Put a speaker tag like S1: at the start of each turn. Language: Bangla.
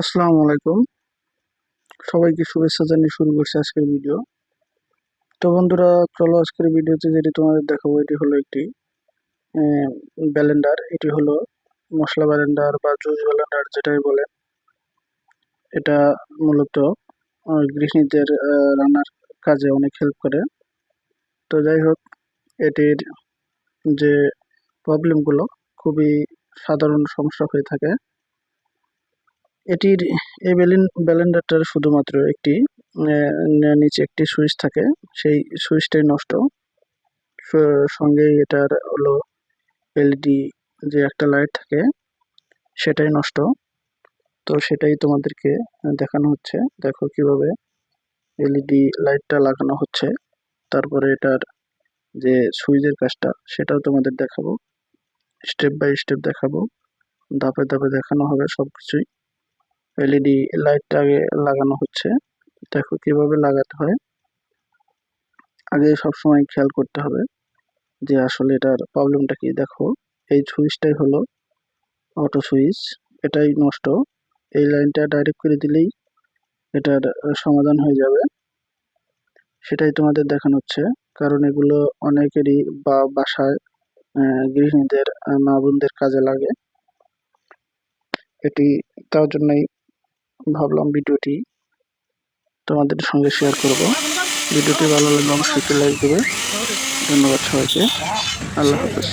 S1: আসসালামু আলাইকুম। সবাইকে শুভেচ্ছা জানিয়ে শুরু করছি আজকের ভিডিও। তো বন্ধুরা, চলো আজকের ভিডিওতে যেটি তোমাদের দেখাবো, এটি হলো একটি ব্যালেন্ডার। এটি হলো মশলা ব্যালেন্ডার বা জুস ব্যালেন্ডার, যেটাই বলে এটা মূলত গৃহিণীদের রান্নার কাজে অনেক হেল্প করে। তো যাই হোক, এটির যে প্রবলেমগুলো খুবই সাধারণ সমস্যা হয়ে থাকে। এটির এই ব্যালেন্ডারটার শুধুমাত্র একটি নিচে একটি সুইচ থাকে। সেই সুইচটাই নষ্ট। সঙ্গে এটার হলো এলইডি যে একটা লাইট থাকে, সেটাই নষ্ট। তো সেটাই তোমাদেরকে দেখানো হচ্ছে। দেখো কীভাবে এলইডি লাইটটা লাগানো হচ্ছে। তারপরে এটার যে সুইচের কাজটা, সেটাও তোমাদের দেখাবো। স্টেপ বাই স্টেপ দেখাবো। ধাপে ধাপে দেখানো হবে সবকিছুই। এলইডি লাইটটা আগে লাগানো হচ্ছে। দেখো কীভাবে লাগাতে হয়। আগে সবসময় খেয়াল করতে হবে যে আসলে এটার প্রবলেমটা কি। দেখো, এই সুইচটাই হলো অটো সুইচ এটাই নষ্ট। এই লাইনটা ডাইরেক্ট করে দিলেই এটার সমাধান হয়ে যাবে। সেটাই তোমাদের দেখানো হচ্ছে। কারণ এগুলো অনেকেরই বা বাসায় গৃহিণীদের, মা বোনদের কাজে লাগে। এটি তার জন্যই ভাবলাম ভিডিওটি তোমাদের সঙ্গে শেয়ার করব। ভিডিওটি ভালো লাগলে অবশ্যই লাইক দেবে। ধন্যবাদ সবাইকে। আল্লাহ হাফেজ।